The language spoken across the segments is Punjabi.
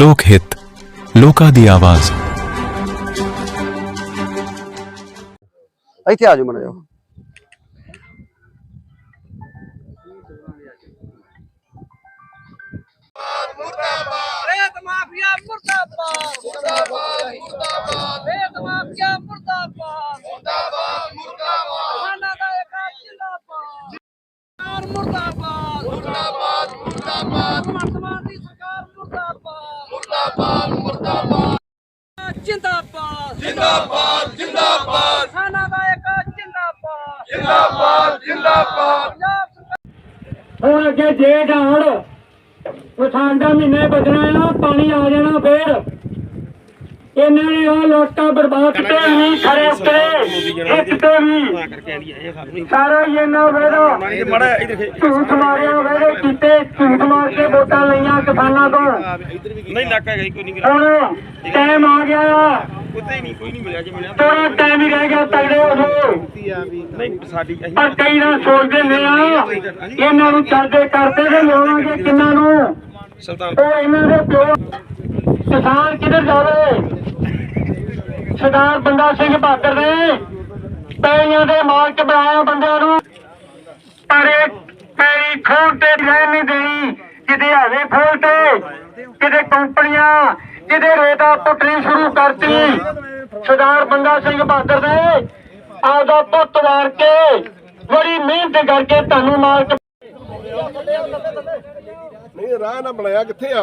ਲੋਕ ਹਿੱਤ ਲੋਕਾਂ ਦੀ ਆਵਾਜ਼। ਇੱਥੇ ਆ ਜਾਓ ਮੜਾ ਜਾਓ ਰੇਤ ਮਾਫੀਆ ਮੁਰਦਾਬਾਦ। ਮੁਰਦਾਬਾਦ। ਮੁਰਦਾਬਾਦ ਰੇਤ ਮਾਫੀਆ ਮੁਰਦਾਬਾਦ। ਮੁਰਦਾਬਾਦ ਮੁਰਦਾਬਾਦ। ਖਾਨਾ ਦਾ ਇੱਕ ਜਿੰਦਾਬਾਦ। ਸਰਕਾਰ ਮੁਰਦਾਬਾਦ ਮੁਰਦਾਬਾਦ। ਮੁਰਦਾਬਾਦ ਵਰਤਮਾਨ ਦੀ ਮੁਰਦਾਬਾਦ। ਜਿੰਦਾਬਾਦ। ਜਿੰਦਾਬਾਦ ਜਿੰਦਾਬਾਦ। ਖਾਨਾ ਦਾ ਇੱਕ ਜਿੰਦਾਬਾਦ। ਜਿੰਦਾਬਾਦ ਜਿੰਦਾਬਾਦ। ਹੁਣ ਅੱਗੇ ਜੇਠ ਆਉਣ ਪਛਾਣ ਦਾ ਮਹੀਨੇ ਬਚਣਾ ਆ ਪਾਣੀ ਆ ਜਾਣਾ ਫੇਰ। ਇਹਨਾਂ ਨੇ ਉਹ ਲੋਟਾਂ ਬਰਬਾਦ ਕੀਤੇ ਨਹੀਂ ਖੜੇ ਉੱਤੇ ਇੱਕ ਤੇ ਵੀ। ਸਾਰਾ ਇਹਨਾਂ ਵੇਰੋ। ਝੂਠ ਮਾਰਿਆ ਵੇਰੇ ਕੀਤੇ ਝੂਠ ਮਾਰ ਕੇ ਵੋਟਾਂ ਲਈਆਂ ਕਿਸਾਨਾਂ ਤੋਂ। ਨਹੀਂ ਨਾਕਾ ਗਈ ਕੋਈ ਨਹੀਂ ਹੁਣ ਟਾਈਮ ਆ ਗਿਆ। ਹੀ ਨਹੀਂ ਕੋਈ ਨਹੀਂ ਮਿਲਿਆ ਜੇ ਮਿਲਿਆ। ਥੋੜਾ ਟਾਈਮ ਹੀ ਰਹਿ ਗਿਆ ਤਗੜੇ ਹੋ ਨਹੀਂ ਸਾਡੀ ਅਸੀਂ ਪਰ ਕਈ ਨਾ ਸੋਚਦੇ ਨੇ ਆ ਇਹਨਾਂ ਨੂੰ ਚੜਦੇ ਕਰਦੇ ਤੇ ਲਿਆਵਾਂਗੇ ਕਿੰਨਾਂ ਨੂੰ। ਸੁਲਤਾਨ। ਉਹ ਇਹਨਾਂ ਦੇ ਪਿਓ ਕਿਸਾਨ ਕਿੱਧਰ ਜਾਵੇ? ਸਰਦਾਰ ਬੰਦਾ ਸਿੰਘ ਬਹਾਦਰ ਨੇ ਪੈਰੀਆਂ ਦੇ ਮਾਲਕ ਬਣਾਇਆ ਬੰਦਿਆਂ ਨੂੰ। ਪਰ ਇਹ ਪੈਰੀ ਖੋਲ ਤੇ ਰਹਿਣ ਨਹੀਂ ਦੇਣੀ। ਕਿਤੇ ਹਾਵੇ ਖੋਲ ਤੇ, ਕਿਤੇ ਕੰਪਨੀਆਂ, ਕਿਤੇ ਰੇਤਾ ਪੁੱਟਣੀ ਸ਼ੁਰੂ ਕਰਤੀ। ਸਰਦਾਰ ਬੰਦਾ ਸਿੰਘ ਬਹਾਦਰ ਨੇ ਆਪਦਾ ਪੁੱਤ ਵਾਰ ਕੇ ਬੜੀ ਮਿਹਨਤ ਕਰਕੇ ਤੁਹਾਨੂੰ ਮਾਲਕ ਨਹੀਂ, ਰਾਹ ਨਾ ਬਣਾਇਆ, ਕਿੱਥੇ ਆ?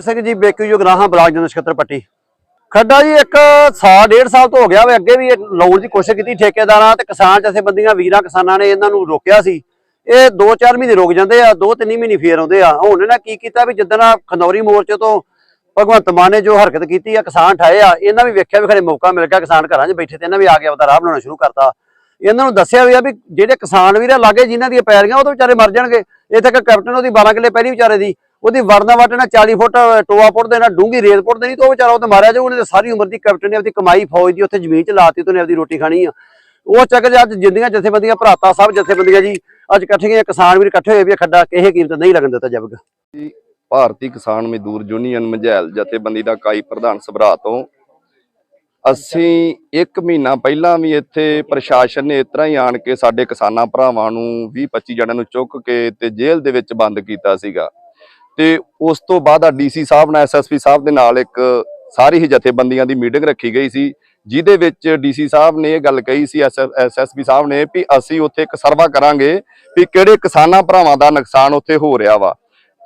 ਸਿੰਘ ਜੀ ਬੇਕੂ ਜਗਰਾਹਾਂ ਬਲਾਕ ਸਕੱਤਰ ਪੱਟੀ। ਖੱਡਾ ਜੀ ਇੱਕ ਸਾਲ ਡੇਢ ਸਾਲ ਤੋਂ ਹੋ ਗਿਆ ਵੇ ਅੱਗੇ ਵੀ ਇਹ ਲਾਉਣ ਦੀ ਕੋਸ਼ਿਸ਼ ਕੀਤੀ ਠੇਕੇਦਾਰਾਂ ਤੇ ਕਿਸਾਨ ਜਥੇਬੰਦੀਆਂ ਵੀਰਾਂ ਕਿਸਾਨਾਂ ਨੇ ਇਹਨਾਂ ਨੂੰ ਰੋਕਿਆ ਸੀ। ਇਹ 2-4 ਮਹੀਨੇ ਰੁਕ ਜਾਂਦੇ ਆ 2-3 ਮਹੀਨੇ ਫੇਰ ਆਉਂਦੇ ਆ। ਹੁਣ ਇਹਨਾਂ ਕੀ ਕੀਤਾ ਵੀ ਜਿੱਦਣ ਖਨੌਰੀ ਮੋਰਚੇ ਤੋਂ ਭਗਵੰਤ ਮਾਨ ਨੇ ਜੋ ਹਰਕਤ ਕੀਤੀ ਆ, ਕਿਸਾਨ ਠਾਏ ਆ, ਇਹਨਾਂ ਵੀ ਵੇਖਿਆ ਵੀ ਖਰੇ ਮੌਕਾ ਮਿਲ ਗਿਆ ਕਿਸਾਨ ਘਰਾਂ 'ਚ ਬੈਠੇ ਤੇ ਇਹਨਾਂ ਵੀ ਆ ਕੇ ਆਪਦਾ ਰਾਹ ਬਣਾਉਣਾ ਸ਼ੁਰੂ ਕਰਤਾ। ਇਹਨਾਂ ਨੂੰ ਦੱਸਿਆ ਵੀ ਆ ਵੀ ਜਿਹੜੇ ਕਿਸਾਨ ਵੀਰ ਆ ਲਾਗੇ ਜਿਨ੍ਹਾਂ ਦੀਆਂ ਪੈਲੀਆਂ ਉਹ ਤਾਂ ਵਿਚਾਰੇ ਮਰ ਜਾਣਗੇ। ਇੱਥੇ ਇੱਕ ਕੈਪਟਨ ਉਹਦੀ 12 ਕਿੱਲੇ ਪਹਿਲੀ ਵਿਚਾਰੇ ਦੀ, ਉਹਦੀ ਵਰਨਾ ਵਾਟ ਨਾਲ 40 ਫੁੱਟ ਟੋਆ ਪੁੱਟ ਦੇਣਾ ਡੂੰਗੀ ਰੇਤ ਪੁੱਟ ਦੇਣੀ ਤੇ ਉਹ ਵਿਚਾਰਾ ਉਹ ਤੇ ਮਾਰਿਆ ਜਾਊ, ਉਹਨੇ ਤਾਂ ਸਾਰੀ ਉਮਰ ਦੀ ਕੈਪਟਨ ਨੇ ਆਪਦੀ ਕਮਾਈ, ਫੌਜ ਦੀ ਉੱਥੇ ਜ਼ਮੀਨ 'ਚ ਲਾਤੀ ਤੇ ਉਹਨੇ ਆਪਦੀ ਰੋਟੀ ਖਾਣੀ ਆ। ਉਹ ਚੱਕ 'ਚ ਅੱਜ ਜਿੰਦੀਆਂ ਜਥੇਬੰਦੀਆਂ, ਭਰਾਤਾ ਸਭ ਜਥੇਬੰਦੀਆਂ ਜੀ, ਅੱਜ ਇਕੱਠੀਆਂ ਕਿਸਾਨ ਵੀਰ ਇਕੱਠੇ ਹੋਏ ਵੀ ਖੱਡਾ, ਕਿਸੇ ਕੀਮਤ ਨਹੀਂ ਲੱਗਣ ਦਿੱਤਾ ਜਾਵੇਗਾ ਭਾਰਤੀ ਕਿਸਾਨ ਮਜ਼ਦੂਰ ਯੂਨੀਅਨ ਮਝੈਲ ਜਥੇਬੰਦੀ ਦਾ ਕਾਈ ਪ੍ਰਧਾਨ ਸਭਰਾ ਤੋਂ। ਅਸੀਂ 1 ਮਹੀਨਾ ਪਹਿਲਾਂ ਵੀ ਇੱਥੇ ਪ੍ਰਸ਼ਾਸਨ ਨੇ ਇਸ ਤਰ੍ਹਾਂ ਹੀ ਆਣ ਕੇ ਸਾਡੇ ਕਿਸਾਨਾਂ ਭਰਾਵਾਂ ਨੂੰ 20 25 ਜਣਿਆਂ ਨੂੰ ਚੁੱਕ ਕੇ ਤੇ ਜੇਲ੍ਹ ਦੇ ਵਿੱਚ ਬੰਦ ਕੀਤਾ ਸੀਗਾ। ਤੇ ਉਸ ਤੋਂ ਬਾਅਦ ਆ ਡੀਸੀ ਸਾਹਿਬ ਨਾਲ ਐਸਐਸਪੀ ਸਾਹਿਬ ਦੇ ਨਾਲ ਇੱਕ ਸਾਰੀ ਹੀ ਜਥੇਬੰਦੀਆਂ ਦੀ ਮੀਟਿੰਗ ਰੱਖੀ ਗਈ ਸੀ, ਜਿਹਦੇ ਵਿੱਚ ਡੀਸੀ ਸਾਹਿਬ ਨੇ ਇਹ ਗੱਲ ਕਹੀ ਸੀ ਐਸਐਸਪੀ ਸਾਹਿਬ ਨੇ ਵੀ ਅਸੀਂ ਉੱਥੇ ਇੱਕ ਸਰਵਾ ਕਰਾਂਗੇ ਵੀ ਕਿਹੜੇ ਕਿਸਾਨਾਂ ਭਰਾਵਾਂ ਦਾ ਨੁਕਸਾਨ ਉੱਥੇ ਹੋ ਰਿਹਾ ਵਾ।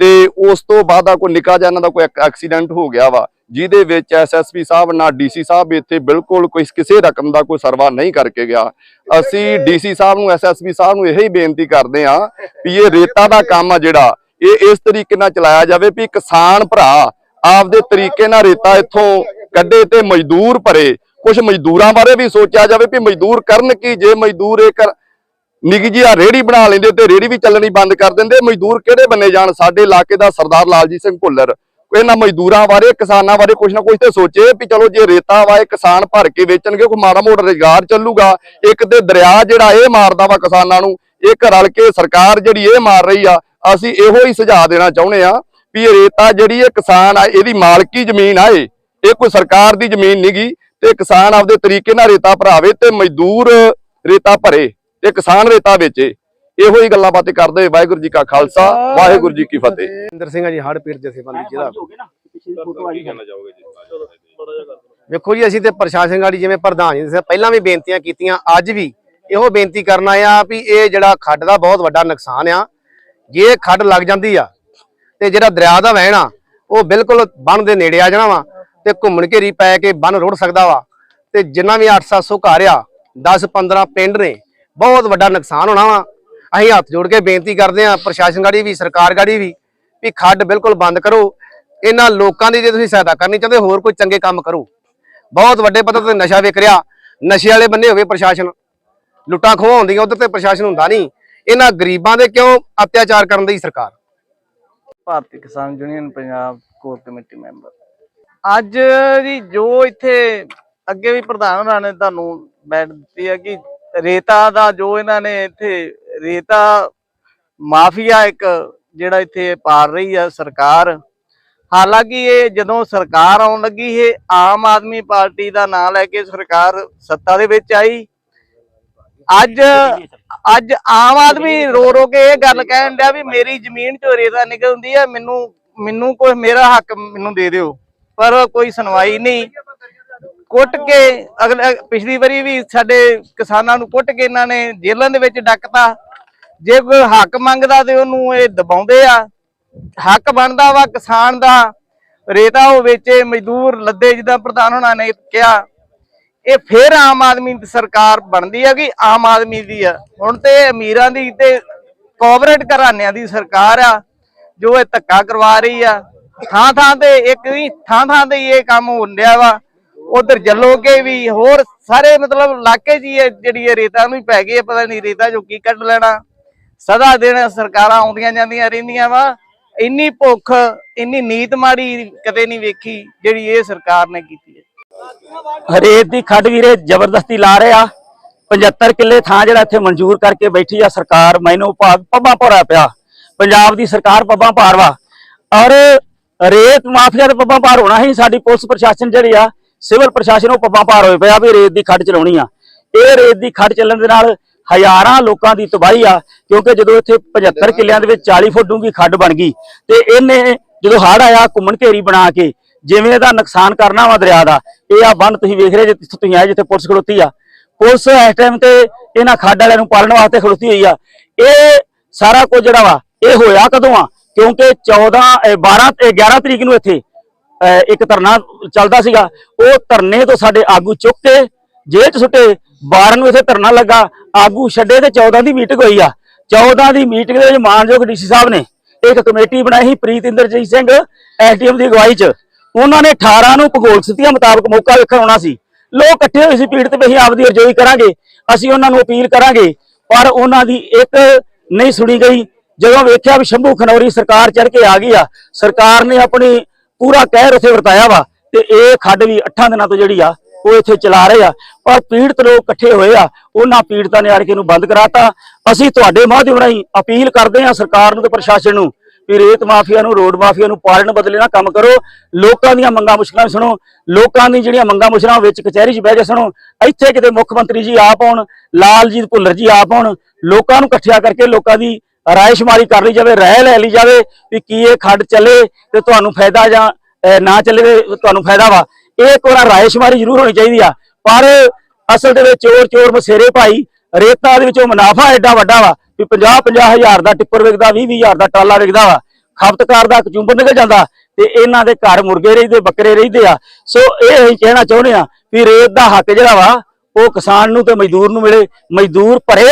ਤੇ ਉਸ ਤੋਂ ਬਾਅਦ ਆ ਕੋਈ ਨਿੱਕਾ ਜਿਹਾ ਇਹਨਾਂ ਦਾ ਕੋਈ ਐਕਸੀਡੈਂਟ ਹੋ ਗਿਆ ਵਾ, ਜਿਹਦੇ ਵਿੱਚ ਐਸਐਸਪੀ ਸਾਹਿਬ ਨਾਲ ਡੀਸੀ ਸਾਹਿਬ ਇੱਥੇ ਬਿਲਕੁਲ ਕੋਈ ਕਿਸੇ ਰਕਮ ਦਾ ਕੋਈ ਸਰਵਾ ਨਹੀਂ ਕਰਕੇ ਗਿਆ। ਅਸੀਂ ਡੀਸੀ ਸਾਹਿਬ ਨੂੰ ਐਸਐਸਪੀ ਸਾਹਿਬ ਨੂੰ ਇਹੀ ਬੇਨਤੀ ਕਰਦੇ ਆ ਵੀ ਇਹ ਰੇਤਾ ਦਾ ਕੰਮ ਆ ਜਿਹੜਾ, ਇਹ ਇਸ ਤਰੀਕੇ ਨਾਲ ਚਲਾਇਆ ਜਾਵੇ ਵੀ ਕਿਸਾਨ ਭਰਾ ਆਪਦੇ ਤਰੀਕੇ ਨਾਲ ਰੇਤਾ ਇੱਥੋਂ ਕੱਢੇ ਤੇ ਮਜ਼ਦੂਰ ਭਰੇ। ਕੁਝ ਮਜ਼ਦੂਰਾਂ ਬਾਰੇ ਵੀ ਸੋਚਿਆ ਜਾਵੇ ਵੀ ਮਜ਼ਦੂਰ ਕਰਨ ਕੀ, ਜੇ ਮਜ਼ਦੂਰ ਇਹ ਕਰ ਨਿੱਕੀ ਆ ਰੇੜੀ ਬਣਾ ਲੈਂਦੇ ਤੇ ਰੇੜੀ ਵੀ ਚੱਲਣੀ ਬੰਦ ਕਰ ਦਿੰਦੇ। ਮਜ਼ਦੂਰ ਕਿਹੜੇ ਬੰਨੇ ਜਾਣ? ਸਾਡੇ ਇਲਾਕੇ ਦਾ ਸਰਦਾਰ ਲਾਲਜੀਤ ਸਿੰਘ ਭੁੱਲਰ। ਇਹਨਾਂ ਮਜ਼ਦੂਰਾਂ ਬਾਰੇ, ਕਿਸਾਨਾਂ ਬਾਰੇ ਕੁਝ ਨਾ ਕੁਝ ਤੇ ਸੋਚੇ ਵੀ ਚਲੋ ਜੇ ਰੇਤਾ ਵਾ, ਇਹ ਕਿਸਾਨ ਭਰ ਕੇ ਵੇਚਣਗੇ, ਕੋਈ ਮਾੜਾ ਮੋਟਾ ਰੁਜ਼ਗਾਰ ਚੱਲੂਗਾ। ਇੱਕ ਤੇ ਦਰਿਆ ਜਿਹੜਾ ਇਹ ਮਾਰਦਾ ਵਾ ਕਿਸਾਨਾਂ ਨੂੰ, ਇੱਕ ਰਲ ਕੇ ਸਰਕਾਰ ਜਿਹੜੀ ਇਹ ਮਾਰ ਰਹੀ ਆ, ਅਸੀਂ ਇਹੋ ਹੀ ਸੁਝਾਅ ਦੇਣਾ ਚਾਹੁੰਦੇ ਆ ਵੀ ਇਹ ਰੇਤਾ ਜਿਹੜੀ ਇਹ ਕਿਸਾਨ ਆ, ਇਹਦੀ ਮਾਲਕੀ ਜ਼ਮੀਨ ਆ ਇਹ। ਇਹ ਕੋਈ ਸਰਕਾਰ ਦੀ ਜ਼ਮੀਨ ਨਹੀਂਗੀ ਤੇ ਕਿਸਾਨ ਆਪਦੇ ਤਰੀਕੇ ਨਾਲ ਰੇਤਾ ਭਰਾਵੇ ਤੇ ਮਜ਼ਦੂਰ ਰੇਤਾ ਭਰੇ। ਤੇ ਕਿਸਾਨ ਰੇਤਾ ਵੇਚੇ। ਇਹੋ ਹੀ ਗੱਲਾਂ ਬਾਤਾਂ ਕਰਦੇ ਹੋਏ ਵਾਹਿਗੁਰੂ ਜੀ ਕਾ ਖਾਲਸਾ ਵਾਹਿਗੁਰੂ ਜੀ ਕੀ ਫਤਿਹ। ਇੰਦਰ ਸਿੰਘ ਜੀ ਹੜ ਪੀੜ ਜਥੇਬੰਦੀ ਜ਼ਿਲ੍ਹਾ। ਵੇਖੋ ਜੀ ਅਸੀਂ ਤੇ ਪ੍ਰਸ਼ਾਸਨ ਗਾੜੀ ਜਿਵੇਂ ਪ੍ਰਧਾਨ ਜੀ ਨੇ ਪਹਿਲਾਂ ਵੀ ਬੇਨਤੀਆਂ ਕੀਤੀਆਂ ਅੱਜ ਵੀ ਇਹੋ ਬੇਨਤੀ ਕਰਨਾ ਆ ਵੀ ਇਹ ਜਿਹੜਾ ਖੱਡ ਦਾ ਬਹੁਤ ਵੱਡਾ ਨੁਕਸਾਨ ਆ ਜੇ ਖੱਡ ਲੱਗ ਜਾਂਦੀ ਆ ਤੇ ਜਿਹੜਾ ਦਰਿਆ ਦਾ ਵਹਿਣ ਆ ਉਹ ਬਿਲਕੁਲ ਬੰਨ ਦੇ ਨੇੜੇ ਆ ਜਾਣਾ ਵਾ ਤੇ ਘੁੰਮਣ ਘੇਰੀ ਪੈ ਕੇ ਬੰਨ ਰੁੜ ਸਕਦਾ ਵਾ। ਤੇ ਜਿੰਨਾ ਵੀ 8-700 ਘਰ ਆ 10-15 ਪਿੰਡ ਨੇ ਬਹੁਤ ਵੱਡਾ ਨੁਕਸਾਨ ਹੋਣਾ ਵਾ। ਅਸੀਂ ਹੱਥ ਜੋੜ ਕੇ ਬੇਨਤੀ ਕਰਦੇ ਆ ਪ੍ਰਸ਼ਾਸਨ ਗਾੜੀ ਵੀ ਸਰਕਾਰ ਗਾੜੀ ਵੀ ਵੀ ਖੱਡ ਬਿਲਕੁਲ ਬੰਦ ਕਰੋ। ਇਹਨਾਂ ਲੋਕਾਂ ਦੀ ਜੇ ਤੁਸੀਂ ਸਹਾਇਤਾ ਕਰਨੀ ਚਾਹੁੰਦੇ ਹੋਰ ਕੋਈ ਚੰਗੇ ਕੰਮ ਕਰੋ। ਬਹੁਤ ਵੱਡੇ ਪੱਧਰ ਤੇ ਨਸ਼ਾ ਵਿਕ ਰਿਹਾ। ਨਸ਼ੇ ਵਾਲੇ ਬੰਨੇ ਹੋਵੇ ਪ੍ਰਸ਼ਾਸਨ। ਲੁੱਟਾਂ ਖੋਹਾਂ ਹੁੰਦੀਆਂ ਉਧਰ ਤੇ ਪ੍ਰਸ਼ਾਸਨ ਹੁੰਦਾ ਨਹੀਂ। ਇਹਨਾਂ ਗਰੀਬਾਂ ਦੇ ਕਿਉਂ ਅਤਿਆਚਾਰ ਕਰਨ ਦੀ ਸਰਕਾਰ? Bharti Kisan union Punjab core committee member. ਅੱਜ ਜੀ ਜੋ ਇੱਥੇ ਅੱਗੇ ਵੀ ਪ੍ਰਧਾਨ ਹੋਣਾ ਨੇ ਤੁਹਾਨੂੰ ਬੈਠ ਦਿੱਤੀ ਹੈ ਕਿ ਰੇਤਾ ਦਾ ਜੋ ਇਹਨਾਂ ਨੇ ਇੱਥੇ ਰੇਤਾ ਮਾਫੀਆ ਇੱਕ ਜਿਹੜਾ ਇੱਥੇ ਪਾੜ ਰਹੀ ਹੈ ਸਰਕਾਰ। ਹਾਲਾਂਕਿ ਇਹ ਜਦੋਂ ਸਰਕਾਰ ਆਉਣ ਲੱਗੀ, ਇਹ ਆਮ ਆਦਮੀ ਪਾਰਟੀ ਦਾ ਨਾਂ ਲੈ ਕੇ ਸਰਕਾਰ ਸੱਤਾ ਦੇ ਵਿੱਚ ਆਈ। ਅੱਜ ਅੱਜ ਆਮ ਆਦਮੀ ਰੋ ਰੋ ਕੇ ਇਹ ਗੱਲ ਕਹਿਣ ਡਿਆ ਵੀ ਮੇਰੀ ਜ਼ਮੀਨ ਚੋਂ ਰੇਤਾ ਨਿਕਲਦੀ ਹੈ ਮੈਨੂੰ ਮੈਨੂੰ ਕੋਈ ਮੇਰਾ ਹੱਕ ਮੈਨੂੰ ਦੇ ਦਿਓ। ਪਰ ਕੋਈ ਸੁਣਵਾਈ ਨਹੀਂ। ਕੁੱਟ ਕੇ ਅਗਲੇ ਪਿਛਲੀ ਵਾਰੀ ਵੀ ਸਾਡੇ ਕਿਸਾਨਾਂ ਨੂੰ ਕੁੱਟ ਕੇ ਇਹਨਾਂ ਨੇ ਜੇਲ੍ਹਾਂ ਦੇ ਵਿੱਚ ਡੱਕਤਾ। ਜੇ ਕੋਈ ਹੱਕ ਮੰਗਦਾ ਤੇ ਉਹਨੂੰ ਇਹ ਦਬਾਉਂਦੇ ਆ। ਹੱਕ ਬਣਦਾ ਵਾ ਕਿਸਾਨ ਦਾ। ਰੇਤਾ ਉਹ ਵੇਚੇ, ਮਜ਼ਦੂਰ, ਲੱਦੇ ਜਿੱਦਾਂ ਪ੍ਰਧਾਨ ਹੋਣਾ ਨੇ ਕਿਹਾ। ਇਹ ਫੇਰ ਆਮ ਆਦਮੀ ਦੀ ਸਰਕਾਰ ਬਣਦੀ ਆ ਕਿ ਆਮ ਆਦਮੀ ਦੀ ਆ। ਹੁਣ ਤੇ ਅਮੀਰਾਂ ਦੀ ਤੇ ਕੋਆਪਰੇਟ ਘਰਾਣਿਆਂ ਦੀ ਸਰਕਾਰ ਆ, ਜੋ ਇਹ ਧੱਕਾ ਕਰਵਾ ਰਹੀ ਆ। ਥਾਂ ਥਾਂ ਤੇ ਇੱਕ ਵੀ ਥਾਂ ਥਾਂ ਤੇ ਇਹ ਕੰਮ ਹੁੰਦਿਆ ਵਾ। ਉਧਰ ਜਲੋਗੇ ਵੀ, ਹੋਰ ਸਾਰੇ ਮਤਲਬ ਇਲਾਕੇ 'ਚ ਹੀ ਇਹ ਜਿਹੜੀ ਇਹ ਰੇਤਾ ਨੂੰ ਪੈ ਗਈ ਹੈ, ਪਤਾ ਨਹੀਂ ਰੇਤਾ ਜੋ ਕੀ ਕੱਢ ਲੈਣਾ। ਸਦਾ ਦਿਨ ਸਰਕਾਰਾਂ ਆਉਂਦੀਆਂ ਜਾਂਦੀਆਂ ਰਹਿੰਦੀਆਂ ਵਾ। ਇੰਨੀ ਭੁੱਖ, ਇੰਨੀ ਨੀਤ ਮਾੜੀ ਕਦੇ ਨਹੀਂ ਵੇਖੀ ਜਿਹੜੀ ਇਹ ਸਰਕਾਰ ਨੇ ਕੀਤੀ ਹੈ। ਰੇਤ ਦੀ ਖੱਡ ਵੀਰੇ ਜ਼ਬਰਦਸਤੀ ਲਾ ਰਹੇ ਆ। 75 ਕਿੱਲੇ ਥਾਂ ਜਿਹੜਾ ਇੱਥੇ ਮਨਜ਼ੂਰ ਕਰਕੇ ਬੈਠੀ ਆ ਸਰਕਾਰ, ਮੈਨੂੰ ਭਾਗ ਪੱਬਾਂ ਭਰਾ ਪਿਆ। ਪੰਜਾਬ ਦੀ ਸਰਕਾਰ ਪੱਬਾਂ ਭਾਰ ਵਾ ਔਰ ਰੇਤ ਮਾਫੀਆ ਦੇ ਪੱਬਾਂ ਭਾਰ ਹੋਣਾ ਹੀ ਸਾਡੀ ਪੁਲਿਸ ਪ੍ਰਸ਼ਾਸਨ ਜਿਹੜੀ ਆ ਸਿਵਲ ਪ੍ਰਸ਼ਾਸਨ ਉਹ ਪੱਬਾਂ ਭਾਰ ਹੋਏ ਪਿਆ ਵੀ ਰੇਤ ਦੀ ਖੱਡ ਚਲਾਉਣੀ ਆ। ਇਹ ਰੇਤ ਦੀ ਖੱਡ ਚੱਲਣ ਦੇ ਨਾਲ ਹਜ਼ਾਰਾਂ ਲੋਕਾਂ ਦੀ ਤਬਾਹੀ ਆ, ਕਿਉਂਕਿ ਜਦੋਂ ਇੱਥੇ 75 ਕਿੱਲਿਆਂ ਦੇ ਵਿੱਚ 40 ਫੁੱਟ ਡੂੰਘੀ ਖੱਡ ਬਣ ਗਈ ਤੇ ਇਹਨੇ ਜਦੋਂ ਹੜ੍ਹ ਆਇਆ ਘੁੰਮਣ ਘੇਰੀ ਬਣਾ ਕੇ, ਜਿਵੇਂ ਇਹਦਾ ਨੁਕਸਾਨ ਕਰਨਾ ਵਾ ਦਰਿਆ ਦਾ, ਇਹ ਆ ਬੰਨ ਤੁਸੀਂ ਵੇਖ ਰਹੇ ਜੇ ਤੁਸੀਂ ਆਏ ਜਿੱਥੇ ਪੁਲਿਸ ਖੜੋਤੀ ਆ। ਪੁਲਿਸ ਇਸ ਟਾਈਮ ਤੇ ਇਹਨਾਂ ਖੱਡ ਵਾਲਿਆਂ ਨੂੰ ਪਾਲਣ ਵਾਸਤੇ ਖੜੋਤੀ ਹੋਈ ਆ। ਇਹ ਸਾਰਾ ਕੁਝ ਜਿਹੜਾ ਵਾ, ਇਹ ਹੋਇਆ ਕਦੋਂ ਆ? ਕਿਉਂਕਿ 14 ਅਹ 12 11 ਤਰੀਕ ਨੂੰ ਇੱਥੇ ਇੱਕ ਧਰਨਾ ਚੱਲਦਾ ਸੀਗਾ, ਉਹ ਧਰਨੇ ਤੋਂ ਸਾਡੇ ਆਗੂ ਚੁੱਕ ਕੇ ਜੇਲ੍ਹ 'ਚ ਸੁੱਟੇ। 12 ਨੂੰ ਇੱਥੇ ਧਰਨਾ ਲੱਗਾ। ਆਗੂ ਛੱਡੇ ਤੇ 14 ਦੀ ਮੀਟਿੰਗ ਹੋਈ ਆ। 14 ਦੀ ਮੀਟਿੰਗ ਦੇ ਵਿੱਚ ਮਾਨਯੋਗ ਡੀਸੀ ਸਾਹਿਬ ਨੇ ਇੱਕ ਕਮੇਟੀ ਬਣਾਈ ਸੀ, ਪ੍ਰੀਤ ਇੰਦਰਜੀਤ ਸਿੰਘ, ਐਸਡੀਐਮ ਦੀ ਅਗਵਾਈ 'ਚ। ਉਹਨਾਂ ਨੇ 18 ਨੂੰ ਭੂਗੋਲ ਸਥਿਤੀਆਂ ਮੁਤਾਬਕ ਮੌਕਾ ਵੇਖਣ ਆਉਣਾ ਸੀ। ਲੋਕ ਇਕੱਠੇ ਹੋਏ ਸੀ, ਪੀੜਤ ਵੀ ਅਸੀਂ ਆਪਦੀ ਅਰਜ਼ੋਈ ਕਰਾਂਗੇ। ਅਸੀਂ ਉਹਨਾਂ ਨੂੰ ਅਪੀਲ ਕਰਾਂਗੇ। ਪਰ ਉਹਨਾਂ ਦੀ ਇੱਕ ਨਹੀਂ ਸੁਣੀ ਗਈ। ਜਦੋਂ ਵੇਖਿਆ ਵੀ ਸ਼ੰਭੂ ਖਨੌਰੀ ਸਰਕਾਰ ਚੜ ਕੇ ਆ ਗਈ ਆ, ਸਰਕਾਰ ਨੇ ਆਪਣੀ ਪੂਰਾ ਕਹਿਰ ਉੱਥੇ ਵਰਤਾਇਆ ਵਾ ਤੇ ਇਹ ਖੱਡ ਵੀ 8 ਦਿਨਾਂ ਤੋਂ ਜਿਹੜੀ ਆ, ਉਹ ਇੱਥੇ ਚਲਾ ਰਹੇ ਆ। ਪਰ ਪੀੜਤ ਲੋਕ ਇਕੱਠੇ ਹੋਏ ਆ, ਉਹਨਾਂ ਪੀੜਤਾਂ ਨੇ ਆੜ ਕੇ ਇਹਨੂੰ ਬੰਦ ਕਰਾਤਾ। ਅਸੀਂ ਤੁਹਾਡੇ ਮਾਧਿਅਮ ਰਾਹੀਂ ਅਪੀਲ ਕਰਦੇ ਆ ਸਰਕਾਰ ਨੂੰ ਤੇ ਪ੍ਰਸ਼ਾਸਨ ਨੂੰ ਵੀ ਰੇਤ ਮਾਫੀਆ ਨੂੰ, ਰੋਡ ਮਾਫੀਆ ਨੂੰ ਪਾਲਣ ਬਦਲੇ ਨਾ ਕੰਮ ਕਰੋ। ਲੋਕਾਂ ਦੀਆਂ ਮੰਗਾਂ ਮੁਸ਼ਕਲਾਂ ਵੀ ਸੁਣੋ। ਲੋਕਾਂ ਦੀ ਜਿਹੜੀਆਂ ਮੰਗਾਂ ਮੁਸ਼ਕਲਾਂ ਵਿੱਚ ਕਚਹਿਰੀ 'ਚ ਬਹਿ ਕੇ ਸੁਣੋ। ਇੱਥੇ ਕਿਤੇ ਮੁੱਖ ਮੰਤਰੀ ਜੀ ਆਪ ਆਉਣ, ਲਾਲਜੀਤ ਭੁੱਲਰ ਜੀ ਆਪ ਆਉਣ। ਲੋਕਾਂ ਨੂੰ ਇਕੱਠਿਆ ਕਰਕੇ ਲੋਕਾਂ ਦੀ ਰਾਏ ਕਰ ਲਈ ਜਾਵੇ ਰਹਿ ਲੈ ਲਈ ਜਾਵੇ ਵੀ ਕੀ ਇਹ ਖੱਡ ਚੱਲੇ ਤੇ ਤੁਹਾਨੂੰ ਫਾਇਦਾ ਜਾਂ ਨਾ ਚੱਲੇ ਤੇ ਤੁਹਾਨੂੰ ਫਾਇਦਾ ਵਾ। ਇਹ ਇੱਕ ਵਾਰ ਰਾਏ ਜ਼ਰੂਰ ਹੋਣੀ ਚਾਹੀਦੀ ਆ। ਪਰ ਅਸਲ ਦੇ ਵਿੱਚ ਚੋਰ ਚੋਰ ਮਸੇਰੇ ਭਾਈ, ਰੇਤਾ ਦੇ ਵਿੱਚੋਂ ਮੁਨਾਫਾ ਐਡਾ ਵੱਡਾ ਵਾ ਵੀ 50 50 ਹਜ਼ਾਰ ਦਾ ਟਿੱਪਰ ਵਿਕਦਾ 20 ਹਜ਼ਾਰ ਦਾ ਟਰਾਲਾ ਵਿਕਦਾ ਵਾ। ਖਪਤਕਾਰ ਦਾ ਕਚੂੰਬਰ ਨਿਕਲ ਜਾਂਦਾ ਤੇ ਇਹਨਾਂ ਦੇ ਘਰ ਮੁਰਗੇ ਰਹਿੰਦੇ, ਬੱਕਰੇ ਰਹਿੰਦੇ ਆ। ਸੋ ਇਹ ਅਸੀਂ ਕਹਿਣਾ ਚਾਹੁੰਦੇ ਆ ਵੀ ਰੇਤ ਦਾ ਹੱਕ ਜਿਹੜਾ ਵਾ, ਉਹ ਕਿਸਾਨ ਨੂੰ ਤੇ ਮਜ਼ਦੂਰ ਨੂੰ ਮਿਲੇ। ਮਜ਼ਦੂਰ ਭਰੇ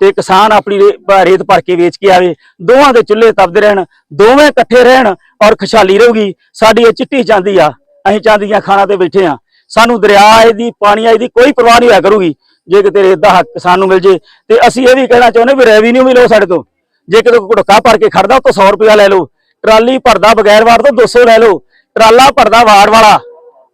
ਤੇ ਕਿਸਾਨ ਆਪਣੀ ਰੇ- ਰੇਤ ਭਰ ਕੇ ਵੇਚ ਕੇ ਆਵੇ। ਦੋਵਾਂ ਦੇ ਚੁੱਲ੍ਹੇ ਤਪਦੇ ਰਹਿਣ, ਦੋਵੇਂ ਇਕੱਠੇ ਰਹਿਣ ਔਰ ਖੁਸ਼ਹਾਲੀ ਰਹੂਗੀ। ਸਾਡੀ ਇਹ ਚਿੱਟੀ ਚਾਂਦੀ ਆ, ਅਸੀਂ ਚਾਂਦੀਆਂ ਖਾਣਾ ਤੇ ਬੈਠੇ ਆ। ਸਾਨੂੰ ਦਰਿਆ ਦੀ ਪਾਣੀ ਇਹਦੀ ਕੋਈ ਪਰਵਾਹ ਨਹੀਂ ਹੋਇਆ ਕਰੂਗੀ। ਜੇ ਕਿਤੇ ਰੇਤ ਦਾ ਹੱਕ ਸਾਨੂੰ ਮਿਲ ਜੇ, ਤੇ ਅਸੀਂ ਇਹ ਵੀ ਕਹਿਣਾ ਚਾਹੁੰਦੇ ਵੀ ਰੈਵਨਿਊ ਵੀ ਲਓ ਸਾਡੇ ਤੋਂ। ਜੇ ਕਿਤੇ ਘੁੜਕਾ ਭਰ ਕੇ ਖੜਦਾ, ਉਹ ਤੋਂ 100 ਰੁਪਇਆ ਲੈ ਲਓ। ਟਰਾਲੀ ਭਰਦਾ ਬਗੈਰ ਵਾਰ ਤੋਂ 200 ਲੈ ਲਓ। ਟਰਾਲਾ ਭਰਦਾ ਵਾਰ ਵਾਲਾ।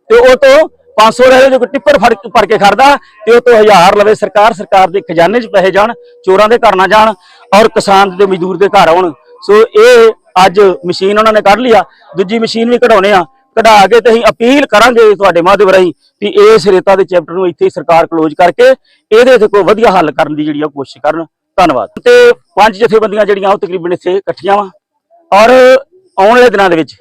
ਤੇ ਉਹ ਤੋਂ 500 ਲੈ ਲਓ ਟਿੱਪਰ ਫੜ ਕੇ ਭਰ ਕੇ ਖੜਦਾ ਤੇ ਉਹ ਤੋਂ 1000 ਲਵੇ ਸਰਕਾਰ ਸਰਕਾਰ ਦੇ ਖਜ਼ਾਨੇ 'ਚ ਪੈਸੇ ਜਾਣ, ਚੋਰਾਂ ਦੇ ਘਰ ਨਾ ਜਾਣ ਔਰ ਕਿਸਾਨ ਦੇ ਮਜ਼ਦੂਰ ਦੇ ਘਰ ਆਉਣ। ਸੋ ਇਹ ਅੱਜ ਮਸ਼ੀਨ ਉਹਨਾਂ ਨੇ ਕੱਢ ਲਿਆ। ਦੂਜੀ ਮਸ਼ੀਨ ਵੀ ਕਢਾਉਣੇ ਆ। ਕਢਾ ਕੇ ਤੇ ਅਸੀਂ ਅਪੀਲ ਕਰਾਂਗੇ ਤੁਹਾਡੇ ਮਾਧਿਅਮ ਰਾਹੀਂ ਵੀ ਇਸ ਰੇਤਾ ਦੇ ਚੈਪਟਰ ਨੂੰ ਇੱਥੇ ਸਰਕਾਰ ਕਲੋਜ਼ ਕਰਕੇ ਇਹਦੇ ਤੇ ਕੋਈ ਵਧੀਆ ਹੱਲ ਕਰਨ ਦੀ ਜਿਹੜੀ ਆ ਕੋਸ਼ਿਸ਼ ਕਰਨ। ਧੰਨਵਾਦ। ਤੇ ਪੰਜ ਜਥੇਬੰਦੀਆਂ ਜਿਹੜੀਆਂ ਉਹ ਤਕਰੀਬਨ ਇੱਥੇ ਇਕੱਠੀਆਂ ਵਾ। ਔਰ ਆਉਣ ਵਾਲੇ ਦਿਨਾਂ ਦੇ ਵਿੱਚ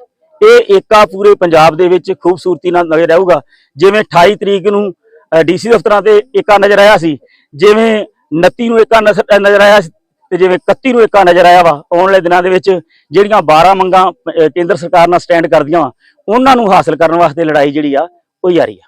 ਇਹ ਏਕਾ ਪੂਰੇ ਪੰਜਾਬ ਦੇ ਵਿੱਚ ਖੂਬਸੂਰਤੀ ਨਾਲ ਨਜ਼ਰ ਆਊਗਾ। ਜਿਵੇਂ 28 ਤਰੀਕ ਨੂੰ ਡੀਸੀ ਦਫ਼ਤਰਾਂ ਤੇ ਏਕਾ ਨਜ਼ਰ ਆਇਆ ਸੀ, ਜਿਵੇਂ 29 ਨੂੰ ਏਕਾ ਨਸ- ਨਜ਼ਰ ਆਇਆ ਸੀ ਤੇ ਜਿਵੇਂ 31 ਨੂੰ ਏਕਾ ਨਜ਼ਰ ਆਇਆ ਵਾ, ਆਉਣ ਵਾਲੇ ਦਿਨਾਂ ਦੇ ਵਿੱਚ ਜਿਹੜੀਆਂ 12 ਮੰਗਾਂ ਕੇਂਦਰ ਸਰਕਾਰ ਨਾਲ ਸਟੈਂਡ ਕਰਦੀਆਂ ਵਾ, ਉਹਨਾਂ ਨੂੰ ਹਾਸਲ ਕਰਨ ਵਾਸਤੇ ਲੜਾਈ ਜਿਹੜੀ ਆ, ਉਹ ਜਾਰੀ ਆ।